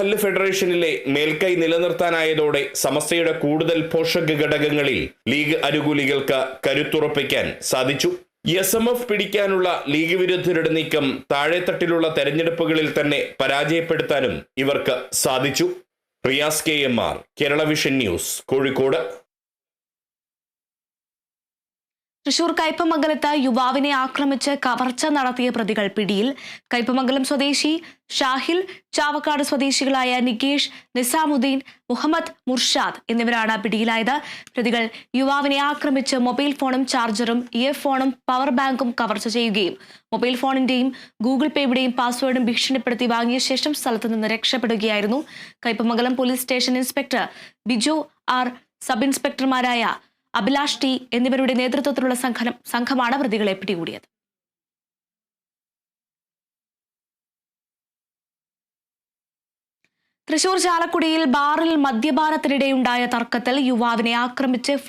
മഹല്ല് ഫെഡറേഷനിലെ മേൽക്കൈ നിലനിർത്താനായതോടെ സമസ്തയുടെ കൂടുതൽ പോഷക ഘടകങ്ങളിൽ ലീഗ് അനുകൂലികൾക്ക് കരുത്തുറപ്പിക്കാൻ സാധിച്ചു. എസ് എം എഫ് പിടിക്കാനുള്ള ലീഗ് വിരുദ്ധരുടെ നീക്കം താഴെത്തട്ടിലുള്ള തെരഞ്ഞെടുപ്പുകളിൽ തന്നെ പരാജയപ്പെടുത്താനും ഇവർക്ക് സാധിച്ചു. Riyas K M R Kerala vision news Kozhikode. Thrissur കയ്പമംഗലത്ത് യുവാവിനെ ആക്രമിച്ച് കവർച്ച നടത്തിയ പ്രതികൾ പിടിയിൽ. കയ്പമംഗലം സ്വദേശി ഷാഹിൽ ചാവക്കാട് സ്വദേശികളായ നികേഷ് നിസാമുദ്ദീൻ മുഹമ്മദ് മുർഷാദ് എന്നിവരാണ് പിടിയിലായത്. പ്രതികൾ യുവാവിനെ ആക്രമിച്ച് മൊബൈൽ ഫോണും ചാർജറും ഇയർഫോണും പവർ ബാങ്കും കവർച്ച ചെയ്യുകയും മൊബൈൽ ഫോണിന്റെയും ഗൂഗിൾ പേയുടെയും പാസ്വേഡും ഭീഷണിപ്പെടുത്തി വാങ്ങിയ ശേഷം സ്ഥലത്ത് നിന്ന് രക്ഷപ്പെടുകയായിരുന്നു. Kaipamangalam police station inspector Biju R sub ഇൻസ്പെക്ടർമാരായ Abhilash T എന്നിവരുടെ നേതൃത്വത്തിലുള്ള സംഘം സംഘമാണ് പ്രതികളെ പിടികൂടിയത്. തൃശൂർ ചാലക്കുടിയിൽ ബാറിൽ മദ്യപാനത്തിനിടെയുണ്ടായ തർക്കത്തിൽ യുവാവിനെ ആക്രമിച്ച്